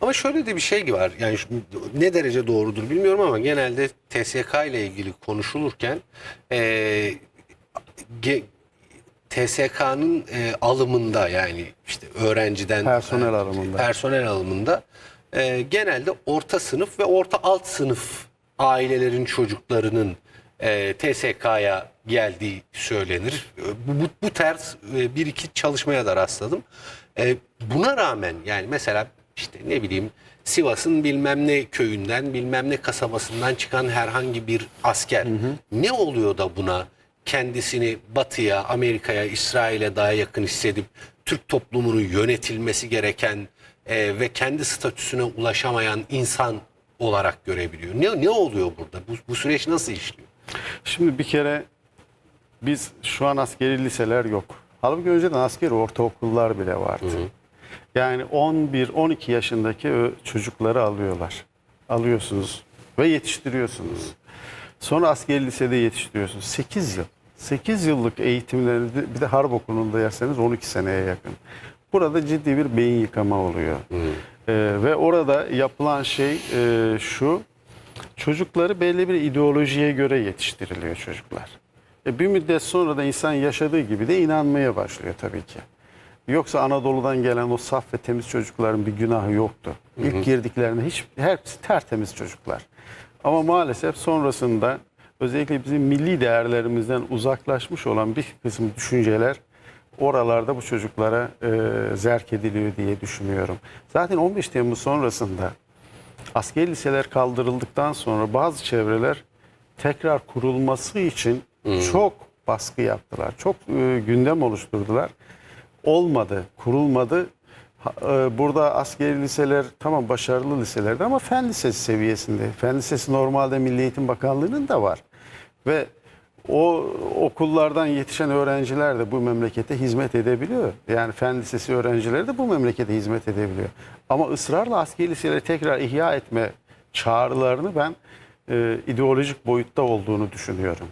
Ama şöyle de bir şey var. Yani ne derece doğrudur bilmiyorum ama genelde TSK ile ilgili konuşulurken e, ge- TSK'nın e, alımında yani işte öğrenciden Personel e, alımında. personel alımında e, genelde orta sınıf ve orta alt sınıf ailelerin çocuklarının e, TSK'ya geldiği söylenir. Bu, bu, bu ters e, bir iki çalışmaya da rastladım. E, buna rağmen yani mesela işte ne bileyim Sivas'ın bilmem ne köyünden bilmem ne kasabasından çıkan herhangi bir asker ne oluyor da buna kendisini Batı'ya, Amerika'ya, İsrail'e daha yakın hissedip Türk toplumunu yönetilmesi gereken e, ve kendi statüsüne ulaşamayan insan olarak görebiliyor. Ne ne oluyor burada? Bu, bu süreç nasıl işliyor? Şimdi bir kere biz şu an askeri liseler yok. Halbuki önceden askeri ortaokullar bile vardı. Yani 11-12 yaşındaki çocukları alıyorlar. Alıyorsunuz ve yetiştiriyorsunuz. Sonra askeri lisede yetiştiriyorsunuz. 8 yıl. 8 yıllık eğitimleri de- bir de harp okulunda yerseniz 12 seneye yakın. Burada ciddi bir beyin yıkama oluyor. Ee, ve orada yapılan şey e, şu. Çocukları belli bir ideolojiye göre yetiştiriliyor çocuklar. E bir müddet sonra da insan yaşadığı gibi de inanmaya başlıyor tabii ki. Yoksa Anadolu'dan gelen o saf ve temiz çocukların bir günahı yoktu. İlk girdiklerinde hiç hepsi tertemiz çocuklar. Ama maalesef sonrasında özellikle bizim milli değerlerimizden uzaklaşmış olan bir kısım düşünceler oralarda bu çocuklara e, zerk ediliyor diye düşünüyorum. Zaten 15 Temmuz sonrasında askeri liseler kaldırıldıktan sonra bazı çevreler tekrar kurulması için çok baskı yaptılar. Çok e, gündem oluşturdular. Olmadı, kurulmadı. E, Burada askeri liseler tamam başarılı liselerdi ama fen lisesi seviyesinde. Fen lisesi normalde Milli Eğitim Bakanlığı'nın da var. Ve o okullardan yetişen öğrenciler de bu memlekete hizmet edebiliyor. Yani fen lisesi öğrencileri de bu memlekete hizmet edebiliyor. Ama ısrarla askeri liseleri tekrar ihya etme çağrılarını ben e, ideolojik boyutta olduğunu düşünüyorum.